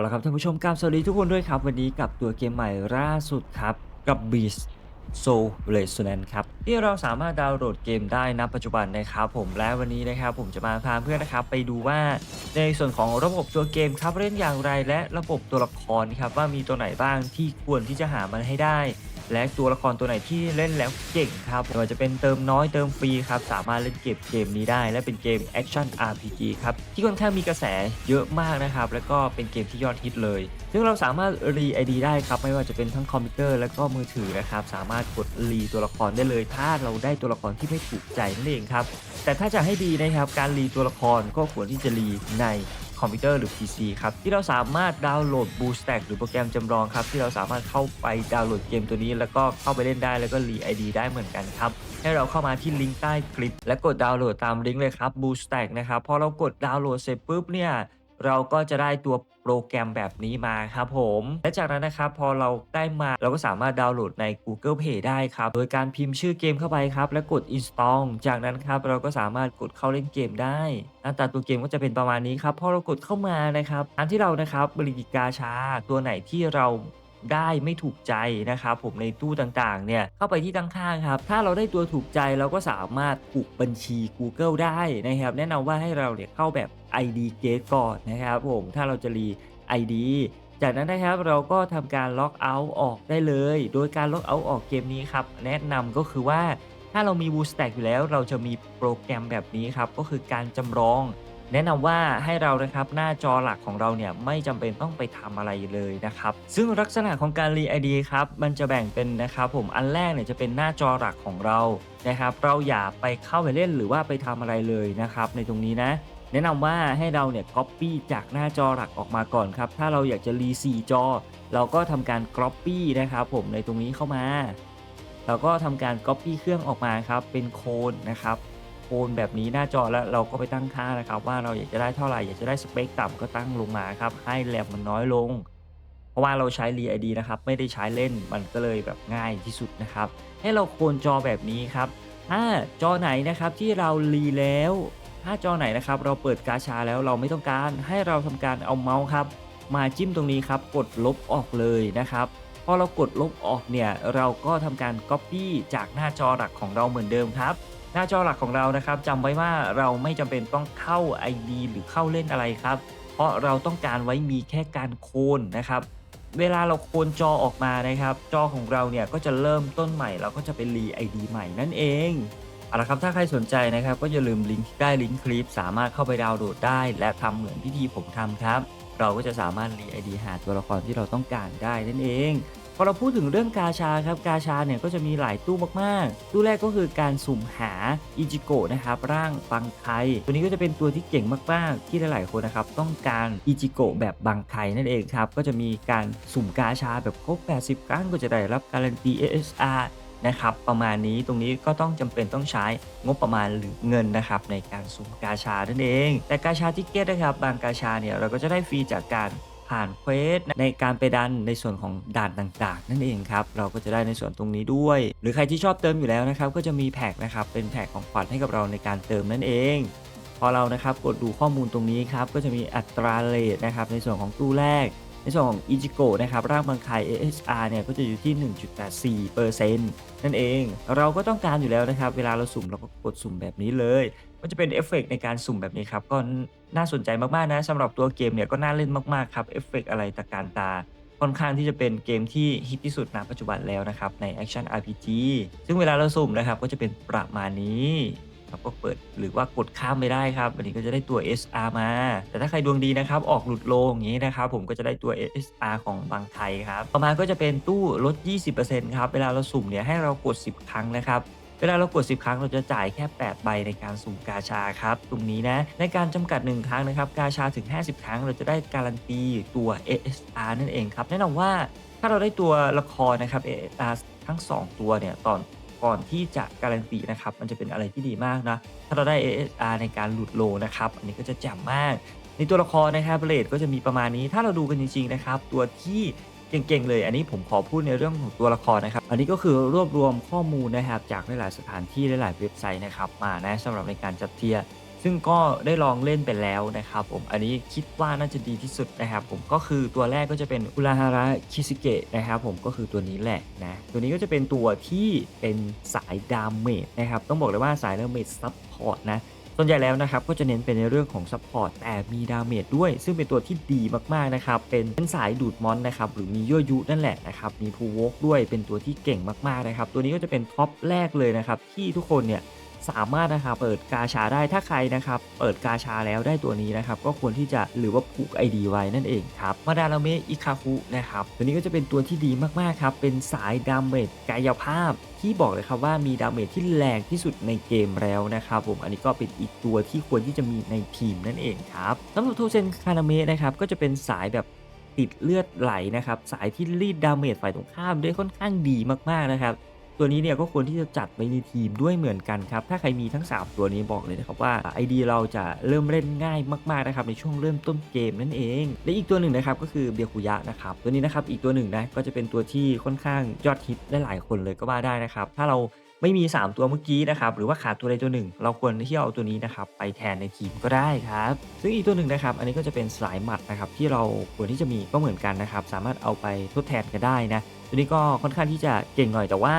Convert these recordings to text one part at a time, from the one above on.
เอาละครับท่านผู้ชมกรับสวัสดีทุกคนด้วยครับ วันนี้กับตัวเกมใหม่ล่าสุดครับ กับ Beast Soul Resonance ครับ ที่เราสามารถดาวน์โหลดเกมได้ณปัจจุบันนะครับผมและวันนี้นะครับผมจะมาพาเพื่อนนะครับไปดูว่าในส่วนของระบบตัวเกมครับเล่นอย่างไรและระบบตัวละครครับว่ามีตัวไหนบ้างที่ควรที่จะหามันให้ได้ และตัวละครตัวไหนที่เล่นแล้วเก่งครับไม่ว่าจะเป็นเติมน้อยเติมฟรีครับสามารถเล่นเกมเกมนี้ได้ และเป็นเกมแอคชั่น RPG ครับที่ค่อนข้างมีกระแสเยอะมากนะครับแล้วก็เป็นเกมที่ยอดฮิตเลย ซึ่งเราสามารถรีไอดีได้ครับไม่ว่าจะเป็นทั้งคอมพิวเตอร์และก็มือถือนะครับสามารถกดรีตัวละครได้เลย ถ้าเราได้ตัวละครที่ไม่ถูกใจนั่นเองครับแต่ถ้าจะให้ดีนะครับการรีตัวละครก็ควรที่จะรีใน คอมพิวเตอร์หรือ PC ครับที่เราสามารถดาวน์โหลด Bootstack หรือโปรแกรมจำลองครับที่เราสามารถเข้าไปดาวน์โหลดเกมตัวนี้ แล้วก็เข้าไปเล่นได้แล้วก็รีไอดีได้เหมือนกันครับให้เราเข้ามาที่ลิงก์ใต้คลิป และกดดาวน์โหลดตามลิงก์เลยครับ Bootstack นะครับพอเรากดดาวน์โหลดเสร็จปุ๊บเนี่ยเราก็จะได้ตัว โปรแกรมแบบนี้มาครับผม และจากนั้นนะครับพอเราได้มาเราก็สามารถดาวน์โหลดใน Google Play ได้ครับ โดยการพิมพ์ชื่อเกมเข้าไปครับ และกด install จากนั้นครับเราก็สามารถกดเข้าเล่นเกมได้หน้าตาตัวเกมก็จะเป็นประมาณนี้ครับพอเรากดเข้ามานะครับอันที่เรานะครับบริกาชาตัวไหนที่เรา ได้ไม่ถูกใจนะครับผมในตู้ต่างๆเนี่ยเข้าไปที่ตั้งข้างครับถ้าเราได้ตัวถูกใจเราก็สามารถผูกบัญชี Google ได้นะครับแนะนำว่าให้เราเนี่ยเข้าแบบ ID Gate ก่อนนะครับผมถ้าเราจะรี ID จากนั้นนะครับเราก็ทำการล็อกเอาท์ออกได้เลย โดยการล็อกเอาท์ออกเกมนี้ครับ แนะนำก็คือว่าถ้าเรามี Bootstack อยู่แล้ว เราจะมีโปรแกรมแบบนี้ครับ ก็คือการจำลอง แนะนำว่าให้เรานะครับหน้าจอหลักของเราเนี่ยไม่จำเป็นต้องไปทำอะไรเลยนะครับ ซึ่งลักษณะของการรี ID ครับมันจะแบ่งเป็นนะครับผมอันแรกเนี่ยจะเป็นหน้าจอหลักของเรานะครับเราอย่าไปเข้าไปเล่นหรือว่าไปทำอะไรเลยนะครับในตรงนี้นะแนะนำว่าให้เราเนี่ย Copy จากหน้าจอหลักออกมาก่อนครับ ถ้าเราอยากจะรี4จอ เราก็ทำการ Copy นะครับผมในตรงนี้เข้ามา เราก็ทำการ Copy เครื่องออกมาครับเป็นโคนนะครับ คนแบบนี้หน้าจอแล้วเราก็ไปตั้งค่านะครับว่าเราอยากจะได้เท่าไหร่อยากจะได้สเปคต่ำก็ตั้งลงมาครับให้แรมมันน้อยลง เพราะว่าเราใช้ r ID นะครับไม่ได้ใช้เล่นมันก็เลยแบบง่ายที่สุดนะครับ ให้เราโคนจอแบบนี้ครับถ้าจอไหนนะครับที่เรารีแล้ว ถ้าจอไหนนะครับเราเปิดกาชาแล้วเราไม่ต้องการ ให้เราทำการเอาเมาส์ครับ มาจิ้มตรงนี้ครับกดลบออกเลยนะครับพอเรากดลบออกเนี่ยเราก็ทำการ Copy จากหน้าจอหลักของเราเหมือนเดิมครับ หน้าจอหลักของเรานะครับจำไว้ว่าเราไม่จำเป็นต้องเข้า ID หรือเข้าเล่นอะไรครับ เพราะเราต้องการไว้มีแค่การโคนนะครับเวลาเราโคนจอออกมานะครับ จอของเราเนี่ยก็จะเริ่มต้นใหม่เราก็จะเป็นรี ID ใหม่นั่นเองเอาละครับถ้าใครสนใจนะครับ ก็อย่าลืมลิงก์ที่ใต้ลิงก์คลิป สามารถเข้าไปดาวน์โหลดได้ และทำเหมือนที่ที่ผมทำครับ เราก็จะสามารถรีไอดีหาตัวละครที่เราต้องการได้นั่นเอง พอเราพูดถึงเรื่องกาชาครับกาชาเนี่ยก็จะมีหลายตู้มากๆ ตู้แรกก็คือการสุ่มหาอิจิโกะนะครับร่างบังไคตัวนี้ก็จะเป็นตัวที่เก่งมากๆ ที่หลายๆคนนะครับต้องการอิจิโกะแบบบังไคนั่นเองครับก็จะมีการสุ่มกาชาแบบครบ 80 ครั้งก็จะได้รับการันตี ASR นะครับประมาณนี้ตรงนี้ก็ต้องจำเป็นต้องใช้งบประมาณหรือเงินนะครับในการสุ่มกาชานั่นเอง แต่กาชาทิเก็ตนะครับบางกาชาเนี่ยเราก็จะได้ฟรีจากการ ผ่านเควสในการไปดันในส่วนของด่านต่าง ๆ นั่นเองครับ เราก็จะได้ในส่วนตรงนี้ด้วย หรือใครที่ชอบเติมอยู่แล้วนะครับ ก็จะมีแพ็กนะครับ เป็นแพ็กของขวัญให้กับเราในการเติมนั่นเอง พอเรานะครับกดดูข้อมูลตรงนี้ครับ ก็จะมีอัตราเรทนะครับในส่วนของตู้แรก ในส่วนของอิจิโกะนะครับร่างบังคาย ASR เนี่ยก็จะอยู่ที่ 1.84%นั่นเอง เราก็ต้องการอยู่แล้วนะครับ เวลาเราสุ่มเราก็กดสุ่มแบบนี้เลยมันจะเป็นเอฟเฟกต์ในการสุ่มแบบนี้ครับ ก็น่าสนใจมาก ๆ นะสำหรับตัวเกมเนี่ยก็น่าเล่นมาก ๆ ครับเอฟเฟกต์อะไรตะการตาค่อนข้างที่จะเป็นเกมที่ฮิตที่สุดณปัจจุบันแล้วนะครับใน Action RPG ซึ่งเวลาเราสุ่มนะครับก็จะเป็นประมาณนี้ ครับก็เปิดหรือว่ากดข้ามไปได้ครับอันนี้ก็จะได้ตัว SR มา แต่ถ้าใครดวงดีนะครับออกหลุดโลอย่างนี้นะครับผมก็จะได้ตัว SR ของบางไทยครับต่อมาก็จะเป็นตู้ลด 20%ครับเวลาเราสุ่มเนี่ยให้เรากด 10 ครั้งนะครับเวลาเรากด 10 ครั้งเราจะจ่ายแค่ 8 ใบในการสุ่มกาชาครับ ตรงนี้นะ ในการจำกัด 1 ครั้งนะครับ กาชาถึง 50 ครั้ง เราจะได้การันตีตัว ASR นั่นเองครับ แนะนำว่าถ้าเราได้ตัวละครนะครับ ASR ทั้ง 2 ตัวเนี่ยตอน ก่อนที่จะการันตีนะครับมันจะเป็นอะไรที่ดีมากนะถ้าเราได้ ASR ในการหลุดโลนะครับอันนี้ก็จะแจ่มมาก ในตัวละครนะครับเรทก็จะมีประมาณนี้ถ้าเราดูกันจริงๆนะครับตัวที่เก่งๆ เลย อันนี้ผมขอพูดในเรื่องของตัวละครนะครับ อันนี้ก็คือรวบรวมข้อมูลนะครับจากหลายๆสถานที่หลายๆเว็บไซต์นะครับมานะสำหรับในการจัดเทียร์ ซึ่งก็ได้ลองเล่นไปแล้วนะครับผมอันนี้คิดว่าน่าจะดีที่สุดนะครับผมก็คือตัวแรกก็จะเป็นอุราฮาระคิซิเกะนะครับผมก็คือตัวนี้แหละนะตัวนี้ก็จะเป็นตัวที่เป็นสายดาเมจนะครับต้องบอกเลยว่าสายดาเมจซับพอร์ตนะส่วนใหญ่แล้วนะครับก็จะเน้นเป็นในเรื่องของซัพพอร์ตแต่มีดาเมจด้วย ซึ่งเป็นตัวที่ดีมากๆนะครับเป็นเป็นสายดูดมอนนะครับหรือมียั่วยุนั่นแหละนะครับมีพูวกด้วยเป็นตัวที่เก่งมากๆนะครับตัวนี้ก็จะเป็นท็อปแรกเลยนะครับที่ทุกคนเนี่ย สามารถนะครับเปิดกาชาได้ถ้าใครนะครับเปิดกาชาแล้วได้ตัวนี้นะครับก็ควรที่จะหรือว่าผูก ID ไว้นั่นเองครับมาดาราเมะอิคาคุนะครับตัวนี้ก็จะเป็นตัวที่ดีมากๆครับเป็นสายดาเมจกายภาพที่บอกเลยครับว่ามีดาเมจที่แรงที่สุดในเกมแล้วนะครับผมอันนี้ก็เป็นอีกตัวที่ควรที่จะมีในทีมนั่นเองครับสำหรับโทเซนคานาเมะนะครับก็จะเป็นสายแบบติดเลือดไหลนะครับสายที่รีดดาเมจฝ่ายตรงข้ามได้ค่อนข้างดีมากๆนะครับ ตัวนี้เนี่ยก็ควรที่จะจัดไปในทีมด้วยเหมือนกันครับ ถ้าใครมีทั้ง 3 ตัวนี้บอกเลยนะครับว่า ID เราจะเริ่มเล่นง่ายมากๆนะครับในช่วงเริ่มต้นเกมนั่นเอง และอีกตัวหนึ่งนะครับก็คือเบียคุยะนะครับตัวนี้นะครับอีกตัวหนึ่งนะก็จะเป็นตัวที่ค่อนข้างยอดฮิตได้หลายคนเลยก็ว่าได้นะครับถ้าเราไม่มี 3 ตัวเมื่อกี้นะครับหรือว่าขาดตัวใดตัวหนึ่ง เราควรที่จะเอาตัวนี้นะครับไปแทนในทีมก็ได้ครับซึ่งอีกตัวหนึ่งนะครับอันนี้ก็จะเป็นสายหมัดนะครับที่เราควรที่จะมีก็เหมือนกันนะครับสามารถเอาไปทดแทนกันได้นะตัวนี้ก็ค่อนข้างที่จะเก่งหน่อยแต่ว่า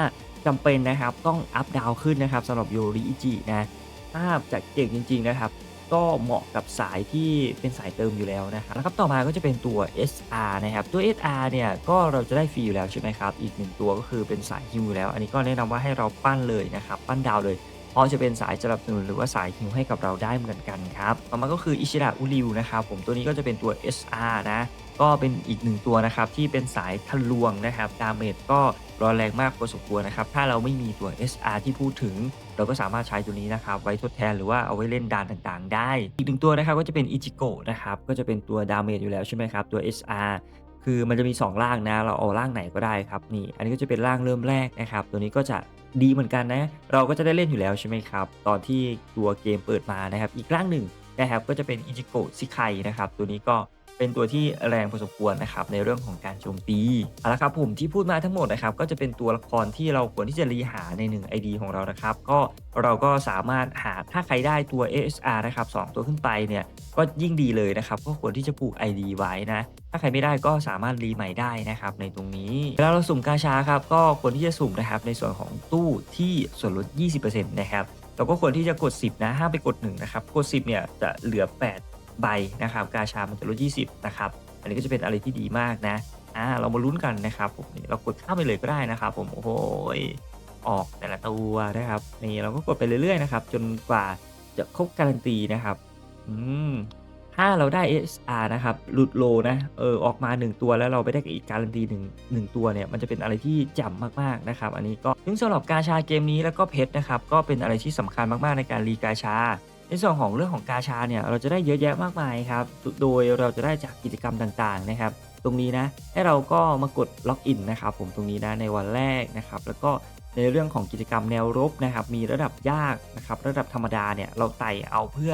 จำเป็นนะครับต้องอัพดาวขึ้นนะครับสำหรับโยริอิจินะถ้าจะเก่งจริง ๆนะครับ ก็เหมาะกับสายที่เป็นสายเติมอยู่แล้วนะครับแล้วครับต่อมาก็จะเป็นตัว SR นะครับ ตัว SR เนี่ยก็เราจะได้ฟรีอยู่แล้วใช่ไหมครับ อีกหนึ่งตัวก็คือเป็นสายฮิมูแล้ว อันนี้ก็แนะนำว่าให้เราปั้นเลยนะครับ ปั้นดาวเลย พราะจะเป็นสายสนับสนุนหรือว่าสายฮิวให้กับเราได้เหมือนกันครับต่อมาก็คืออิชิระอุริวนะครับผมตัวนี้ก็จะเป็นตัว SR นะ ก็เป็นอีกหนึ่งตัวนะครับที่เป็นสายทะลวงนะครับดาเมจก็ร้อนแรงมากพอสมควรนะครับ ถ้าเราไม่มีตัว SR ที่พูดถึง เราก็สามารถใช้ตัวนี้นะครับ ไว้ทดแทนหรือว่าเอาไว้เล่นดานต่างๆ ได้ อีกหนึ่งตัวนะครับก็จะเป็นอิจิโกะนะครับ ก็จะเป็นตัวดาเมจอยู่แล้วใช่ไหมครับ ตัว SR คือมันจะมี 2 ร่างนะ เราเอาร่างไหนก็ได้ครับนี่ อันนี้ก็จะเป็นร่างเริ่มแรกนะครับ ตัวนี้ก็จะดีเหมือนกันนะ เราก็จะได้เล่นอยู่แล้วใช่ไหมครับ ตอนที่ตัวเกมเปิดมานะครับ อีกร่างหนึ่งนะครับ ก็จะเป็นอิจิโกะซิไคนะครับ ตัวนี้ก็ เป็นตัวที่แรงพอสมควรนะครับในเรื่องของการโจมตีเอาละครับผมที่พูดมาทั้งหมดนะครับก็จะเป็นตัวละครที่เราควรที่จะรีหาใน 1 ID ของเรานะครับ ก็เราก็สามารถหาถ้าใครได้ตัว ASR นะครับ2ตัวขึ้นไปเนี่ยก็ยิ่งดีเลยนะครับก็ควรที่จะผูก ID ไว้นะถ้าใครไม่ได้ก็สามารถรีใหม่ได้นะครับในตรงนี้แล้วเราสุ่มกาชาครับก็ควรที่จะสุ่มนะครับในส่วนของตู้ที่ส่วนลด 20%นะครับเราก็ควรที่จะกด 10 นะห้ามไปกด 1 นะครับ กด 10 เนี่ยจะเหลือ 8 ใบนะครับกาชามันจะลด 20นะครับอันนี้ก็จะเป็นอะไรที่ดีมากนะอ่าเรามาลุ้นกันนะครับผมเรากดข้ามไปเลยก็ได้นะครับผมโอ้โหออกแต่ละตัวนะครับนี่เราก็กดไปเรื่อยๆนะครับจนกว่าจะครบการันตีนะครับอืมถ้าเราได้ SR นะครับหลุดโลนะเออออกมา 1 ตัวแล้วเราไปได้อีกการันตีหนึ่งหนึ่งตัวเนี่ยมันจะเป็นอะไรที่จ่ำมากๆนะครับ อันนี้ก็ซึ่งสำหรับกาชาเกมนี้แล้วก็เพชรนะครับก็เป็นอะไรที่สำคัญมากๆในการรีกาชา ในส่วนของเรื่องของกาชาเนี่ยเราจะได้เยอะแยะมากมายครับ โดยเราจะได้จากกิจกรรมต่างๆนะครับ ตรงนี้นะให้เราก็มากดล็อกอินนะครับผมตรงนี้นะในวันแรกนะครับ แล้วก็ในเรื่องของกิจกรรมแนวรบนะครับ มีระดับยากนะครับ ระดับธรรมดาเนี่ยเราไต่เอาเพื่อ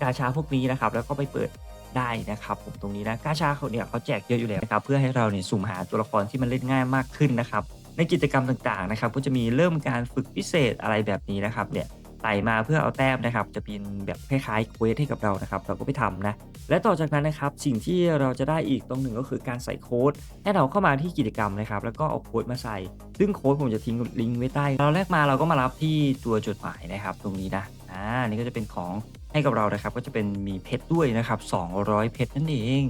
กาชาพวกนี้นะครับ แล้วก็ไปเปิดได้นะครับ ผมตรงนี้นะกาชาเขาเนี่ยเขาแจกเยอะอยู่แล้วนะครับ เพื่อให้เราเนี่ยสุ่มหาตัวละครที่มันเล่นง่ายมากขึ้นนะครับ ในกิจกรรมต่างๆนะครับ ก็จะมีเริ่มการฝึกพิเศษอะไรแบบนี้นะครับเนี่ย ไต่มาเพื่อเอาแต้มนะครับ จะเป็นแบบคล้ายๆเควสให้กับเรานะครับ เราก็ไปทำนะ และต่อจากนั้นนะครับ สิ่งที่เราจะได้อีกตรงหนึ่งก็คือการใส่โค้ด ให้เราเข้ามาที่กิจกรรมนะครับ แล้วก็เอาโค้ดมาใส่ ซึ่งโค้ดผมจะทิ้งลิงก์ไว้ใต้ เราแรกมาเราก็มารับที่ตัวจดหมายนะครับ ตรงนี้นะ อ่า นี่ก็จะเป็นของให้กับเรานะครับ ก็จะเป็นมีเพชรด้วยนะครับ 200 เพชรนั่นเอง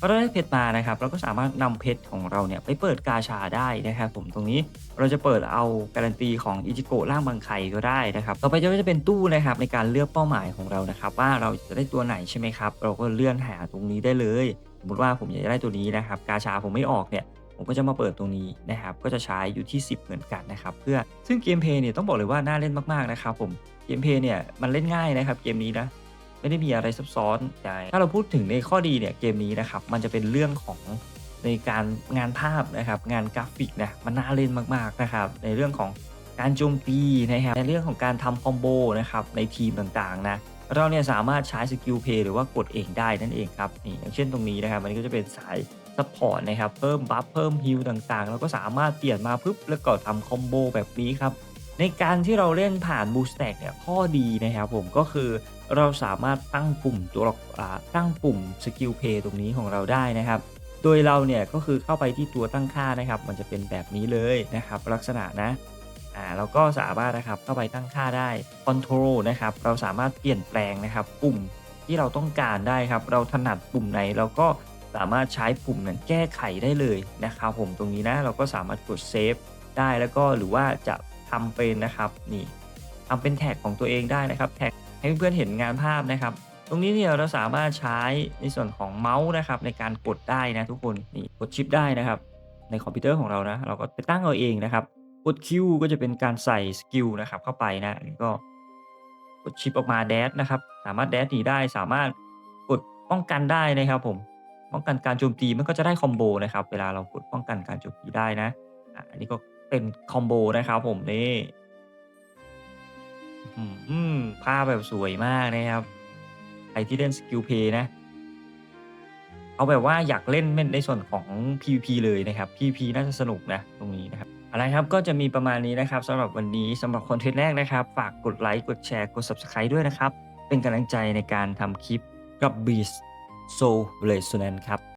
พอเราได้เพชรมานะครับ เราก็สามารถนำเพชรของเราเนี่ยไปเปิดกาชาได้นะครับผมตรงนี้เราจะเปิดเอาการันตีของอิจิโกะร่างบางไคก็ได้นะครับต่อไปจะเป็นตู้นะครับในการเลือกเป้าหมายของเรานะครับ ว่าเราจะได้ตัวไหนใช่ไหมครับ เราก็เลื่อนหาตรงนี้ได้เลยสมมติว่าผมอยากจะได้ตัวนี้นะครับ กาชาผมไม่ออกเนี่ยผมก็จะมาเปิดตรงนี้นะครับ ก็จะใช้อยู่ที่ 10 เหมือนกันนะครับ เพื่อซึ่งเกมเพย์เนี่ยต้องบอกเลยว่าน่าเล่นมากๆนะครับผม เกมเพย์เนี่ยมันเล่นง่ายนะครับเกมนี้นะ ไม่ได้มีอะไรซับซ้อนแต่ถ้าเราพูดถึงในข้อดีเนี่ยเกมนี้นะครับมันจะเป็นเรื่องของในการงานภาพนะครับงานกราฟิกนะมันน่าเล่นมากๆนะครับในเรื่องของการโจมตีนะครับในเรื่องของการทำคอมโบนะครับในทีมต่างๆนะเราเนี่ยสามารถใช้สกิลเพย์หรือว่ากดเองได้นั่นเองครับนี่อย่างเช่นตรงนี้นะครับมันก็จะเป็นสายซัพพอร์ตนะครับเพิ่มบัฟเพิ่มฮิลต่างๆ แล้วก็สามารถเปลี่ยนมาปุ๊บแล้วก็ทำคอมโบแบบนี้ครับ ในการที่เราเล่นผ่าน Boost Stack เนี่ยข้อดีนะครับผมก็คือเราสามารถตั้งปุ่มตัวตั้งปุ่ม Skill Pay ตรงนี้ของเราได้นะครับโดยเราเนี่ยก็คือเข้าไปที่ตัวตั้งค่านะครับ มันจะเป็นแบบนี้เลยนะครับ ลักษณะนะอ่าเราก็สามารถนะครับเข้าไปตั้งค่าได้ Control นะครับเราสามารถเปลี่ยนแปลงนะครับปุ่มที่เราต้องการได้ครับ เราถนัดปุ่มไหนเราก็สามารถใช้ปุ่มนั้นแก้ไขได้เลยนะครับผมตรงนี้นะเราก็สามารถกดเซฟได้แล้วก็หรือว่าจะ ทำเป็นนะครับนี่ทำเป็นแท็กของตัวเองได้นะครับ แท็กให้เพื่อนเห็นงานภาพนะครับ ตรงนี้เนี่ยเราสามารถใช้ในส่วนของเมาส์นะครับ ในการกดได้นะทุกคนนี่กดชิปได้นะครับ ในคอมพิวเตอร์ของเรานะ เราก็ไปตั้งเอาเองนะครับกดคิวก็จะเป็นการใส่สกิลนะครับเข้าไปนะนี่ก็กดชิปออกมาแดดนะครับ สามารถแดดหนีได้สามารถกดป้องกันได้นะครับผมป้องกันการโจมตีมันก็จะได้คอมโบนะครับ เวลาเรากดป้องกันการโจมตีได้นะอันนี้ก็ เป็นคอมโบนะครับผมนี่อืมภาพแบบสวยมากนะครับ ใครที่เล่นสกิลเพย์นะ เอาแบบว่าอยากเล่นในส่วนของ PVP เลยนะครับ PVP น่าจะสนุกนะตรงนี้นะครับอะไรครับก็จะมีประมาณนี้นะครับสำหรับวันนี้สำหรับคอนเทนต์แรกนะครับ ฝากกดไลค์กดแชร์กด Subscribe ด้วยนะครับ เป็นกำลังใจในการทำคลิปกับ Beast Soul Resonance ครับ